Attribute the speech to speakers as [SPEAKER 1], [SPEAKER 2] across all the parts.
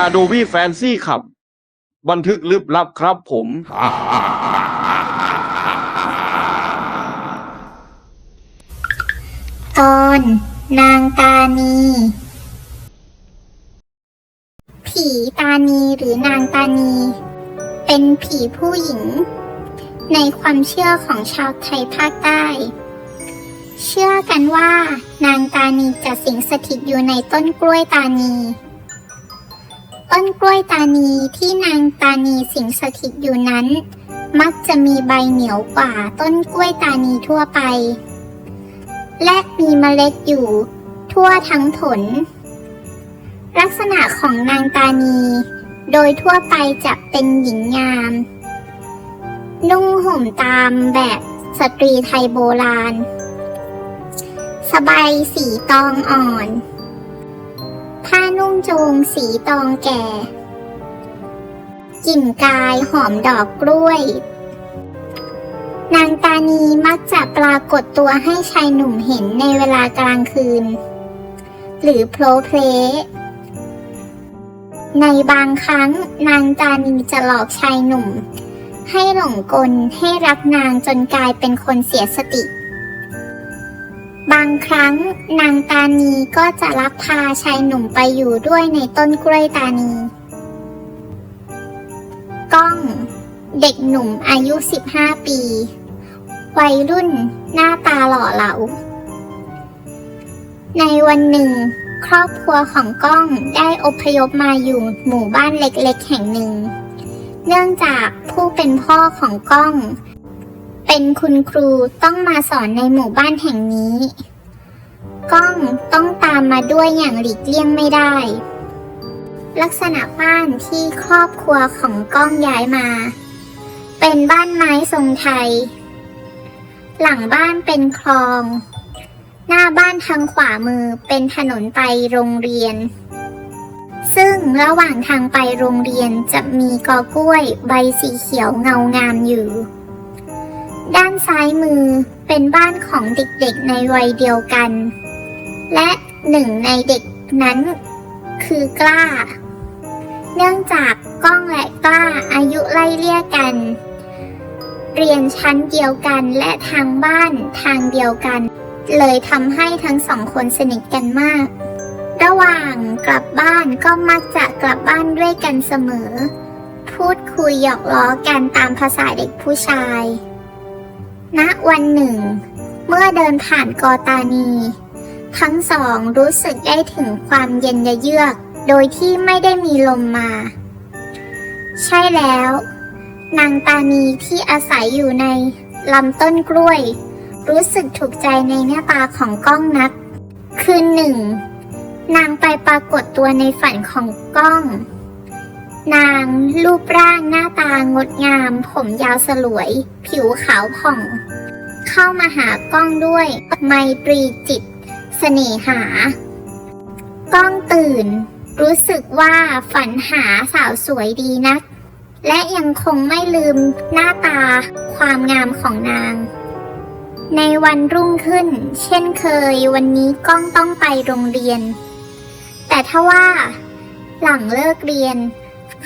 [SPEAKER 1] าโดวี่แฟนซี่ขับ บันทึกลึกลับครับผม
[SPEAKER 2] ตอนนางตานี ผีตานีหรือนางตานี เป็นผีผู้หญิง ในความเชื่อของชาวไทยภาคใต้ เชื่อกันว่านางตานีจะสิงสถิตอยู่ในต้นกล้วยตานี ต้นกล้วยตานีที่นางตานีสิงสถิตอยู่นั้น มักจะมีใบเหนียวกว่าต้นกล้วยตานีทั่วไป และมีเมล็ดอยู่ ทั่วทั้งผล ลักษณะของนางตานี โดยทั่วไปจะเป็นหญิงงาม นุ่งห่มตามแบบสตรีไทยโบราณ สบายสีตองอ่อน ผ้านุ่งโจงสีตองแก่ กลิ่นกายหอมดอกกล้วย นางตานีมักจะปรากฏตัวให้ชายหนุ่มเห็นในเวลากลางคืน หรือโพลเพลในบางครั้งนางตานีจะหลอกชายหนุ่ม ให้หลงกลให้รักนางจนกลายเป็นคนเสียสติ บางครั้งนางตานีก็จะลักพาชายหนุ่มไปอยู่ด้วยในต้นกล้วยตานี ก้อง เด็กหนุ่มอายุ 15 ปี วัยรุ่นหน้าตาหล่อเหลา ในวันหนึ่ง ครอบครัวของก้องได้อพยพมาอยู่หมู่บ้านเล็กๆ แห่งหนึ่ง เนื่องจากผู้เป็นพ่อของก้อง เป็นคุณครูต้องมาสอนในหมู่บ้านแห่งนี้ ก้องต้องตามมาด้วยอย่างหลีกเลี่ยงไม่ได้ ลักษณะบ้านที่ครอบครัวของก้องย้ายมา เป็นบ้านไม้ทรงไทย หลังบ้านเป็นคลอง หน้าบ้านทางขวามือเป็นถนนไปโรงเรียน ซึ่งระหว่างทางไปโรงเรียนจะมีกอกล้วย ใบสีเขียวเงางามอยู่ ด้านซ้ายมือเป็นบ้านของเด็กๆในวัยเดียวกัน และหนึ่งในเด็กนั้นคือกล้า เนื่องจากก้องและกล้าอายุไล่เลี่ยกัน เรียนชั้นเดียวกันและทางบ้านทางเดียวกัน เลยทำให้ทั้งสองคนสนิทกันมาก ระหว่างกลับบ้านก็มักจะกลับบ้านด้วยกันเสมอ พูดคุยหยอกล้อกันตามภาษาเด็กผู้ชาย ณวันหนึ่ง เมื่อเดินผ่านกอตานี ทั้งสองรู้สึกได้ถึงความเย็นเยือก โดยที่ไม่ได้มีลมมา ใช่แล้ว นางตานีที่อาศัยอยู่ในลำต้นกล้วย รู้สึกถูกใจในหน้าตาของกล้องนัก คืนหนึ่ง นางไปปรากฏตัวในฝันของกล้อง นางรูปร่างหน้าตางดงาม ผมยาวสลวย ผิวขาวผ่อง เข้ามาหากล้องด้วย ไมตรีจิตเสน่หา กล้องตื่น รู้สึกว่าฝันหาสาวสวยดีนัก และยังคงไม่ลืมหน้าตาความงามของนาง ในวันรุ่งขึ้น เช่นเคยวันนี้กล้องต้องไปโรงเรียน แต่ถ้าว่า หลังเลิกเรียน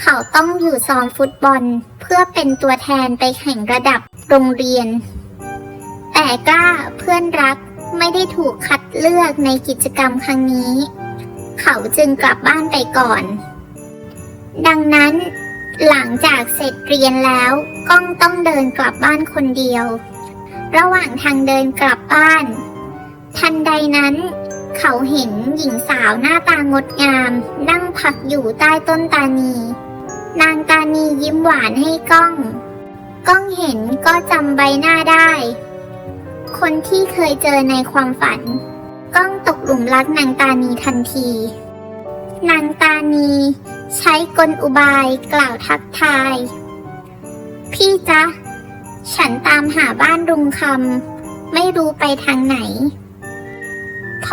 [SPEAKER 2] เขาต้องอยู่ซ้อมฟุตบอล เพื่อเป็นตัวแทนไปแข่งระดับโรงเรียน แต่กล้าเพื่อนรักไม่ได้ถูกคัดเลือกในกิจกรรมครั้งนี้ เขาจึงกลับบ้านไปก่อน ดังนั้น หลังจากเสร็จเรียนแล้วก้องต้องเดินกลับบ้านคนเดียว ระหว่างทางเดินกลับบ้าน ทันใดนั้น เขาเห็นหญิงสาวหน้าตางดงาม นั่งพักอยู่ใต้ต้นตานี นางตานียิ้มหวานให้ก้อง ก้องเห็นก็จำใบหน้าได้ คนที่เคยเจอในความฝัน ก้องตกหลุมรักนางตานีทันที นางตานีใช้กลอุบายกล่าวทักทาย พี่จ๊ะ ฉันตามหาบ้านรุงคำไม่รู้ไปทางไหน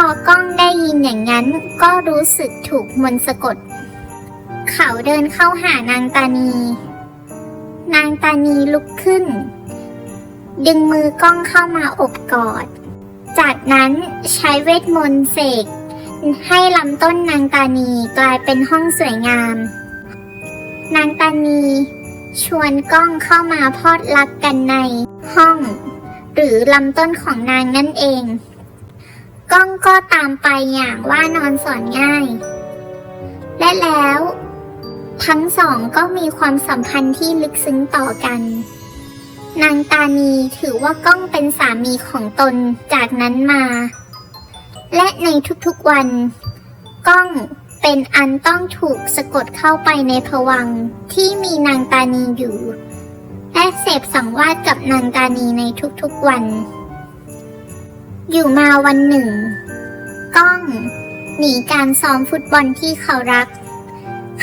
[SPEAKER 2] พอกล้องได้ยินอย่างนั้นก็รู้สึกถูกมนต์สะกด เขาเดินเข้าหานางตานี นางตานีลุกขึ้น ดึงมือกล้องเข้ามาอบกอด จากนั้นใช้เวทมนต์เสกให้ลำต้นนางตานีกลายเป็นห้องสวยงาม นางตานี ชวนกล้องเข้ามาพอดรักกันในห้อง หรือลำต้นของนางนั่นเอง ก้องก็ตามไปอย่างว่านอนสอนง่าย และแล้ว ทั้งสองก็มีความสัมพันธ์ที่ลึกซึ้งต่อกัน นางตานีถือว่าก้องเป็นสามีของตนจากนั้นมา และในทุกๆวัน ก้องเป็นอันต้องถูกสะกดเข้าไปในภวังที่มีนางตานีอยู่ และเสพสังวาสกับนางตานีในทุกๆวัน อยู่มาวันหนึ่ง ก้อง หนีการซ้อมฟุตบอลที่เขารัก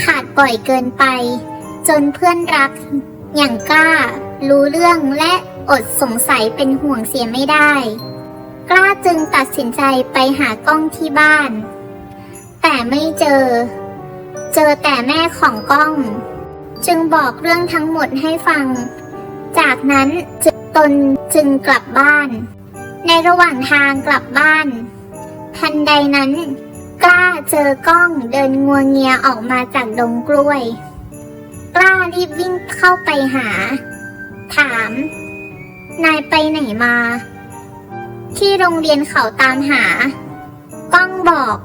[SPEAKER 2] ขาดบ่อยเกินไป จนเพื่อนรัก อย่างกล้า รู้เรื่องและอดสงสัยเป็นห่วงเสียไม่ได้ กล้าจึงตัดสินใจไปหาก้องที่บ้าน แต่ไม่เจอ เจอแต่แม่ของก้อง จึงบอกเรื่องทั้งหมดให้ฟัง จากนั้นตนจึงกลับบ้าน ในระหว่างทางกลับบ้าน ทันใดนั้น กล้าเจอก้องเดินงัวงเงียออกมาจากดงกล้วย กล้ารีบวิ่งเข้าไปหา ถาม นายไปไหนมา ที่โรงเรียนเขาตามหา ก้องบอก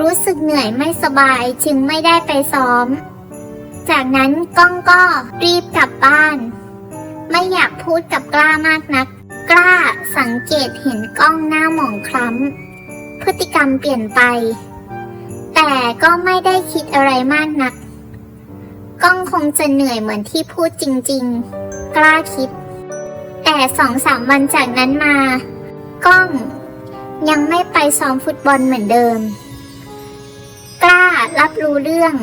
[SPEAKER 2] รู้สึกเหนื่อยไม่สบายจึงไม่ได้ไปซ้อม จากนั้นก้องก็รีบกลับบ้าน ไม่อยากพูดกับกล้ามากนัก กล้าสังเกตเห็นกล้องหน้าหมองคล้ำ พฤติกรรมเปลี่ยนไป แต่ก็ไม่ได้คิดอะไรมากนัก กล้องคงจะเหนื่อยเหมือนที่พูดจริง ๆ กล้าคิด แต่สองสามวันจากนั้นมา กล้องยังไม่ไปซ้อมฟุตบอลเหมือนเดิม กล้ารับรู้เรื่อง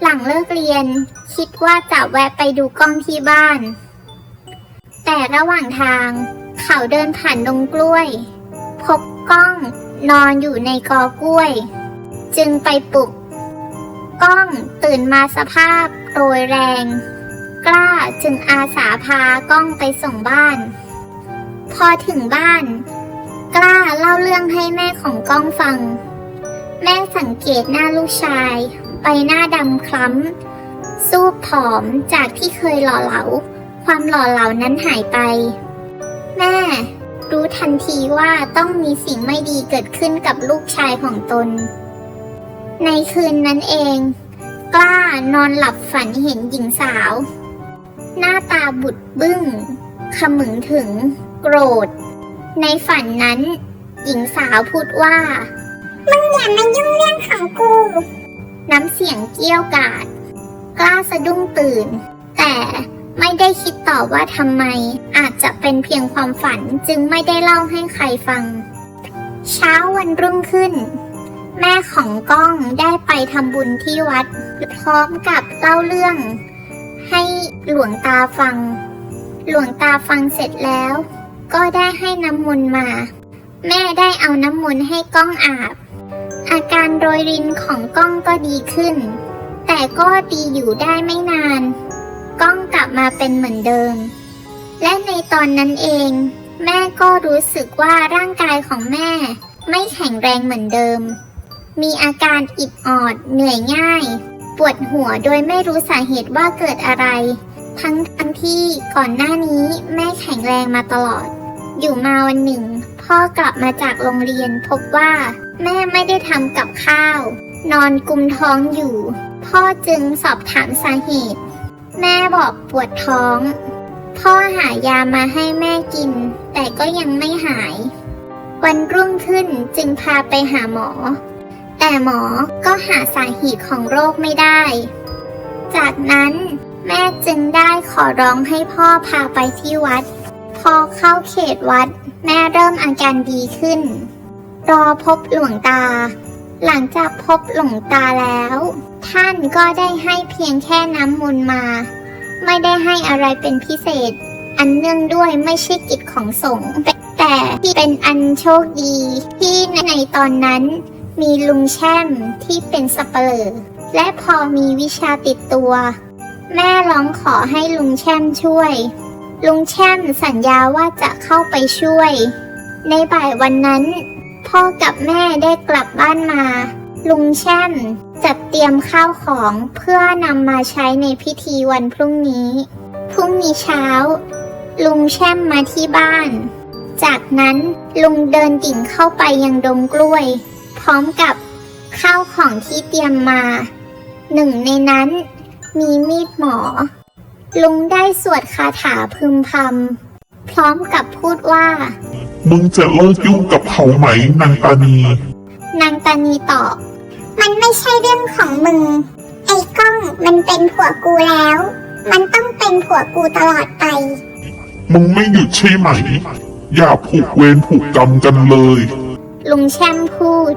[SPEAKER 2] หลังเลิกเรียน คิดว่าจะแวะไปดูกล้องที่บ้าน แต่ระหว่างทาง เขาเดินผ่านดงกล้วย พบก้องนอนอยู่ในกอกล้วย จึงไปปลุกก้องตื่นมาสภาพโรยแรง กล้าจึงอาสาพาก้องไปส่งบ้าน พอถึงบ้าน กล้าเล่าเรื่องให้แม่ของก้องฟัง แม่สังเกตหน้าลูกชาย ไปหน้าดำคล้ำซูบผอมจากที่เคยหล่อเหลา ความหล่อเหลานั้นหายไป แม่ รู้ทันทีว่าต้องมีสิ่งไม่ดีเกิดขึ้นกับลูกชายของตน ในคืนนั้นเอง กล้านอนหลับฝันเห็นหญิงสาว หน้าตาบุดบึ้งขมึงถึง โกรธ ในฝันนั้น หญิงสาวพูดว่า มึงอย่ามายุ่งเรื่องของกู น้ำเสียงเกี้ยวกาด กล้าสะดุ้งตื่น แต่ ไม่ได้คิดต่อว่าทำไม อาจจะเป็นเพียงความฝันจึงไม่ได้เล่าให้ใครฟัง เช้าวันรุ่งขึ้น แม่ของก้องได้ไปทำบุญที่วัด พร้อมกับเล่าเรื่อง ให้หลวงตาฟัง หลวงตาฟังเสร็จแล้ว ก็ได้ให้น้ำมนต์มา แม่ได้เอาน้ำมนต์ให้ก้องอาบ อาการโรยรินของก้องก็ดีขึ้น แต่ก็ดีอยู่ได้ไม่นาน ก้องกลับมาเป็นเหมือนเดิม และในตอนนั้นเอง แม่ก็รู้สึกว่าร่างกายของแม่ ไม่แข็งแรงเหมือนเดิม มีอาการอิดออด เหนื่อยง่าย ปวดหัวโดยไม่รู้สาเหตุว่าเกิดอะไร ทั้งทั้งที่ก่อนหน้านี้แม่แข็งแรงมาตลอด อยู่มาวันหนึ่ง พ่อกลับมาจากโรงเรียนพบว่า แม่ไม่ได้ทำกับข้าว นอนกุมท้องอยู่ พ่อจึงสอบถามสาเหตุ แม่บอกปวดท้อง พ่อหายามาให้แม่กิน แต่ก็ยังไม่หาย วันรุ่งขึ้นจึงพาไปหาหมอ แต่หมอก็หาสาเหตุของโรคไม่ได้ จากนั้นแม่จึงได้ขอร้องให้พ่อพาไปที่วัด พอเข้าเขตวัด แม่เริ่มอาการดีขึ้น รอพบหลวงตา หลังจากพบหลวงตาแล้ว ท่านก็ได้ให้เพียงแค่น้ำมนต์มา ไม่ได้ให้อะไรเป็นพิเศษ อันเนื่องด้วยไม่ใช่กิจของสงฆ์แต่ที่เป็นอันโชคดีที่ในตอนนั้นมีลุงแช่มที่เป็นสับเปลอและพอมีวิชาติดตัว แม่ร้องขอให้ลุงแช่มช่วย ลุงแช่มสัญญาว่าจะเข้าไปช่วย ในบ่ายวันนั้น พ่อกับแม่ได้กลับบ้านมา ลุงแช่มจัดเตรียมข้าวของเพื่อนำมาใช้ในพิธีวันพรุ่งนี้ พรุ่งนี้เช้า ลุงแช่มมาที่บ้าน จากนั้นลุงเดินดิ่งเข้าไปยังดงกล้วย พร้อมกับข้าวของที่เตรียมมา หนึ่งในนั้นมีมีดหมอ ลุงได้สวดคาถาพึมพำพร้อมกับพูดว่า
[SPEAKER 3] มึงจะเลิกยุ่งกับเขาไหมนางตานี
[SPEAKER 2] นางตานีตอบ มันไม่ใช่เรื่องของมึง ไอ้ก้องมันเป็นผัวกูแล้ว มันต้องเป็นผัวกูตลอดไป
[SPEAKER 3] มึงไม่หยุดใช่ไหม อย่าผูกเวรผูกกรรมกันเลย
[SPEAKER 2] ลุงแช่มพูด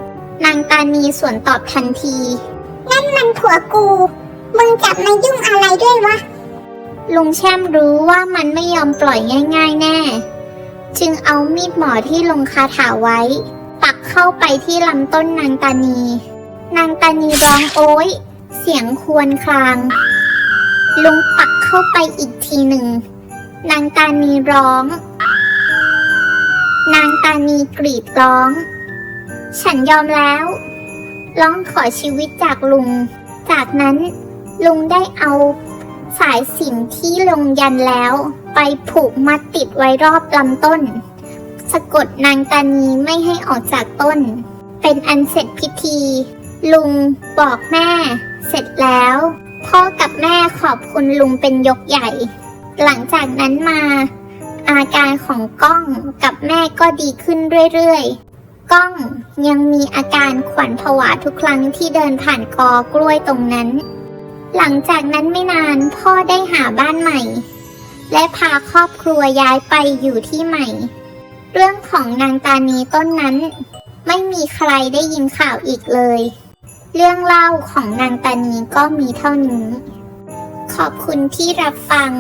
[SPEAKER 2] นางตานีสวนตอบทันที นั่นมันผัวกู มึงจะมายุ่งอะไรด้วยวะ ลุงแช่มรู้ว่ามันไม่ยอมปล่อยง่าย ๆ แน่ จึงเอามีดหมอที่ลงคาถาไว้ ปักเข้าไปที่ลำต้นนางตานี นางตานีร้องโอ๊ยเสียงควรคราง ลุงปักเข้าไปอีกทีหนึ่ง นางตานีร้อง นางตานีกรีดร้อง ฉันยอมแล้ว ร้องขอชีวิตจากลุง จากนั้นลุงได้เอา สายสินที่ลงยันแล้ว ไปผูกมัดติดไว้รอบลำต้น สะกดนางตานีไม่ให้ออกจากต้น เป็นอันเสร็จพิธี ลุงบอกแม่ เสร็จแล้ว พ่อกับแม่ขอบคุณลุงเป็นยกใหญ่ หลังจากนั้นมา อาการของก้องกับแม่ก็ดีขึ้นเรื่อยๆ ก้องยังมีอาการขวัญผวาทุกครั้งที่เดินผ่านกอกล้วยตรงนั้น หลังจากนั้นไม่นานพ่อได้หาบ้านใหม่ และพาครอบครัวย้ายไปอยู่ที่ใหม่ เรื่องของนางตานีต้นนั้น ไม่มีใครได้ยินข่าวอีกเลย เรื่องเล่าของนางตานีก็มีเท่านี้ ขอบคุณที่รับฟัง